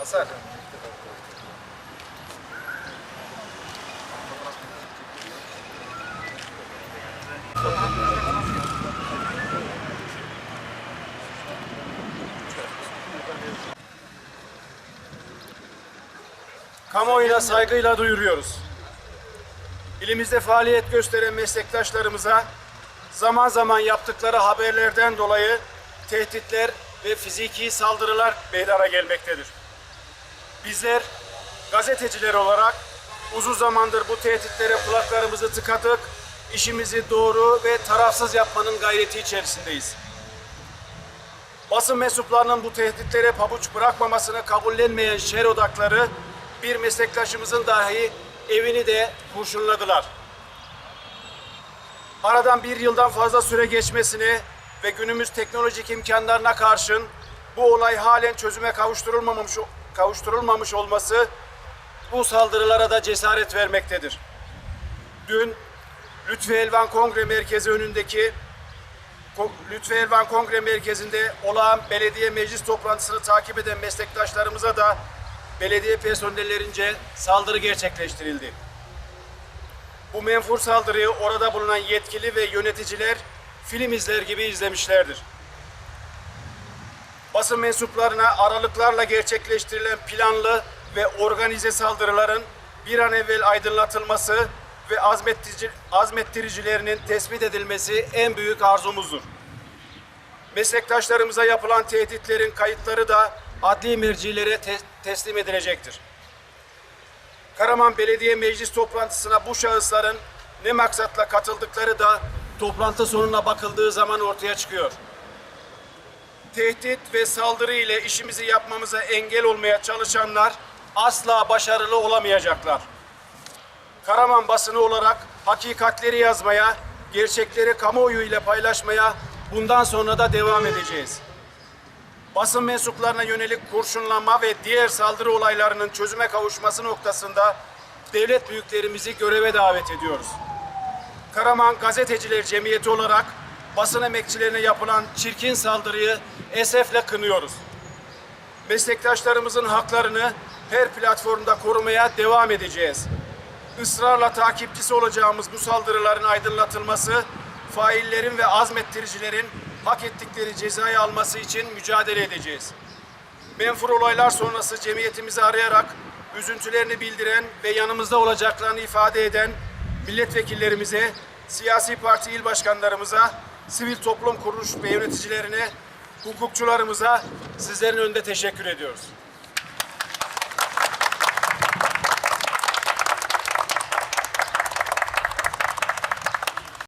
Hasan. Kamuoyuna saygıyla duyuruyoruz. İlimizde faaliyet gösteren meslektaşlarımıza zaman zaman yaptıkları haberlerden dolayı tehditler ve fiziki saldırılar meydana gelmektedir. Bizler gazeteciler olarak uzun zamandır bu tehditlere kulaklarımızı tıkadık, işimizi doğru ve tarafsız yapmanın gayreti içerisindeyiz. Basın mensuplarının bu tehditlere pabuç bırakmamasını kabullenmeyen şer odakları bir meslektaşımızın dahi evini de kurşunladılar. Aradan bir yıldan fazla süre geçmesine ve günümüz teknolojik imkanlarına karşın bu olay halen çözüme kavuşturulmamış, kavuşturulmamış olması bu saldırılara da cesaret vermektedir. Dün Lütfi Elvan Kongre Merkezi önündeki Lütfi Elvan Kongre Merkezi'nde olağan belediye meclis toplantısını takip eden meslektaşlarımıza da belediye personellerince saldırı gerçekleştirildi. Bu menfur saldırıyı orada bulunan yetkili ve yöneticiler film izler gibi izlemişlerdir. Basın mensuplarına aralıklarla gerçekleştirilen planlı ve organize saldırıların bir an evvel aydınlatılması ve azmettirici, azmettiricilerinin tespit edilmesi en büyük arzumuzdur. Meslektaşlarımıza yapılan tehditlerin kayıtları da adli mercilere te- teslim edilecektir. Karaman Belediye Meclis toplantısına bu şahısların ne maksatla katıldıkları da toplantı sonuna bakıldığı zaman ortaya çıkıyor. Tehdit ve saldırı ile işimizi yapmamıza engel olmaya çalışanlar asla başarılı olamayacaklar. Karaman basını olarak hakikatleri yazmaya, gerçekleri kamuoyu ile paylaşmaya bundan sonra da devam edeceğiz. Basın mensuplarına yönelik kurşunlanma ve diğer saldırı olaylarının çözüme kavuşması noktasında devlet büyüklerimizi göreve davet ediyoruz. Karaman Gazeteciler Cemiyeti olarak basın emekçilerine yapılan çirkin saldırıyı esefle kınıyoruz. Meslektaşlarımızın haklarını her platformda korumaya devam edeceğiz. Israrla takipçisi olacağımız bu saldırıların aydınlatılması, faillerin ve azmettiricilerin hak ettikleri cezayı alması için mücadele edeceğiz. Menfur olaylar sonrası cemiyetimizi arayarak üzüntülerini bildiren ve yanımızda olacaklarını ifade eden milletvekillerimize, siyasi parti il başkanlarımıza, sivil toplum kuruluş ve yöneticilerine, hukukçularımıza sizlerin önünde teşekkür ediyoruz.